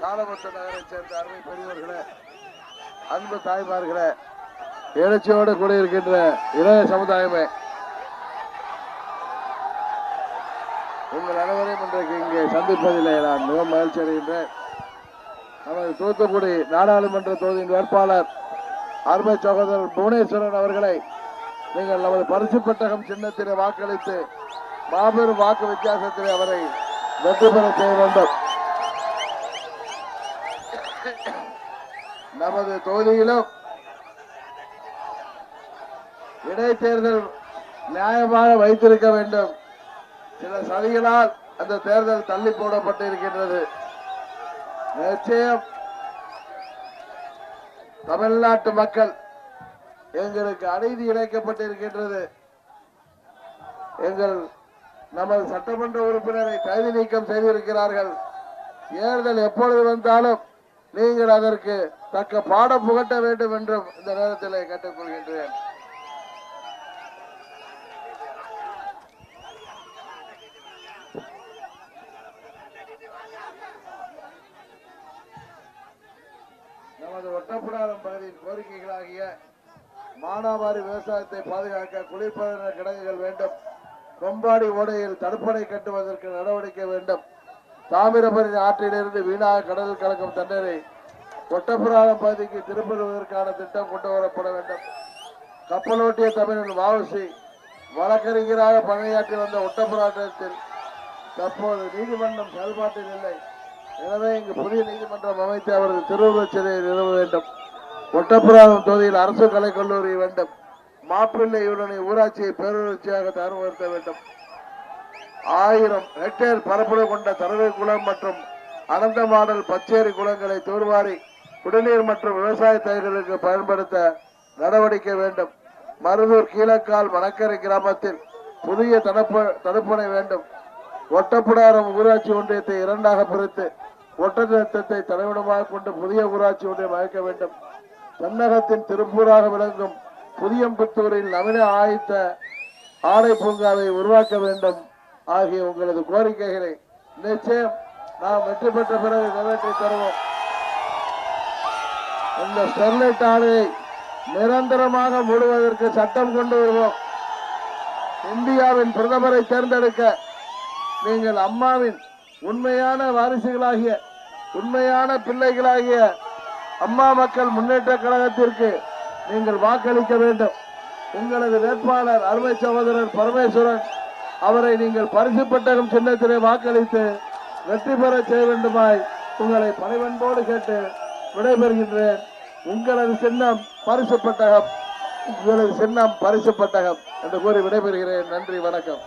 தாளமுத்த நகரை சேர்ந்த அருமை பெரியவர்களே அன்பு தாய்மார்களே எழுச்சியோடு கூட இருக்கின்ற இளைய சமுதாயமே உங்கள் அனைவரையும் இன்றைக்கு இங்கே சந்திப்பதிலே நான் மிகவும் மகிழ்ச்சி அடைகின்றேன். நமது தூத்துக்குடி நாடாளுமன்ற தொகுதியின் வேட்பாளர் அருமை சகோதரர் புவனேஸ்வரன் அவர்களை நீங்கள் நமது பரிசு பெட்டகம் சின்னத்திலே வாக்களித்து மாபெரும் வாக்கு வித்தியாசத்திலே அவரை வெற்றி பெற செய்ய வேண்டும் நமது தொகுதியிலும் இடைத்தேர்தல் நியாயமாக வைத்திருக்க வேண்டும். சில சதிகளால் அந்த தேர்தல் தள்ளி போடப்பட்டு இருக்கின்றது நிச்சயம் தமிழ்நாட்டு மக்கள் எங்களுக்கு அநீதி இழைக்கப்பட்டிருக்கின்றது. எங்கள் நமது சட்டமன்ற உறுப்பினரை தகுதி நீக்கம் செய்திருக்கிறார்கள். தேர்தல் எப்பொழுது வந்தாலும் நீங்கள் அதற்கு தக்க பாடம் புகட்ட வேண்டும் என்றும் இந்த நேரத்தில் கேட்டுக்கொள்கின்றேன். நமது ஒட்டப்புடாரம் பகுதியின் கோரிக்கைகளாகிய மானாவாரி விவசாயத்தை பாதுகாக்க குளிர்பதன கிடங்குகள் வேண்டும். கொம்பாடி ஓடையில் தடுப்பணை கட்டுவதற்கு நடவடிக்கை வேண்டும். தாமிரபரணி ஆற்றிலிருந்து வீணாக கடலில் கலக்கும் தண்ணீரை ஒட்டப்புராணம் பகுதிக்கு திருப்பிடுவதற்கான திட்டம் கொண்டு வரப்பட வேண்டும். கப்பலோட்டிய தமிழன் வாவசி வழக்கறிஞராக பணியாற்றி வந்த ஒட்டப்புராட்டத்தில் தற்போது நீதிமன்றம் செயல்பாட்டில் இல்லை. எனவே இங்கு புதிய நீதிமன்றம் அமைத்து அவரது திருவுருவச் சிலையை நிறுவ வேண்டும். ஒட்டப்புராணம் தொகுதியில் அரசு கலைக் கல்லூரி வேண்டும். மாப்பிள்ளை யூரணி ஊராட்சியை பேரூராட்சியாக தரப்படுத்த வேண்டும். ஆயிரம் ஹெக்டேர் பரப்பளவு கொண்ட தரவை குளம் மற்றும் அனந்த மாடல் பச்சேரி குளங்களை தூர்வாரி குடிநீர் மற்றும் விவசாய தயிர்களுக்கு பயன்படுத்த நடவடிக்கை வேண்டும். மருதூர் கீழக்கால் மணக்கரை கிராமத்தில் புதிய தடுப்பு தடுப்பணை வேண்டும். ஒட்டப்புடாரம் ஊராட்சி ஒன்றியத்தை இரண்டாக பிரித்து ஒட்டநிறுத்தத்தை தலைவிடமாக கொண்டு புதிய ஊராட்சி ஒன்றியம் அமைக்க வேண்டும். தென்னகத்தின் திருப்பூராக விளங்கும் புதியம்புத்தூரில் நவீன ஆயத்த ஆடை பூங்காவை உருவாக்க வேண்டும் ஆகிய உங்களது கோரிக்கைகளை நிச்சயம் நாம் வெற்றி பெற்ற பிறகு நிறைவேற்றி தருவோம். இந்த ஸ்டெர்லைட் ஆலையை நிரந்தரமாக மூடுவதற்கு சட்டம் கொண்டு வருவோம். இந்தியாவின் பிரதமரை தேர்ந்தெடுக்க நீங்கள் அம்மாவின் உண்மையான வாரிசுகளாகிய உண்மையான பிள்ளைகளாகிய அம்மா மக்கள் முன்னேற்ற கழகத்திற்கு நீங்கள் வாக்களிக்க வேண்டும். உங்களது வேட்பாளர் அருமை சகோதரர் பரமேஸ்வரன் அவரை நீங்கள் பரிசு பெட்டகம் சின்னத்திலே வாக்களித்து வெற்றி பெற செய்ய வேண்டுமாய் உங்களை பணிவன்போடு கேட்டு விடைபெறுகின்றேன். உங்களது சின்னம் பரிசு பெட்டகம். உங்களது சின்னம் பரிசு பெட்டகம் என்று கூறி விடைபெறுகிறேன். நன்றி வணக்கம்.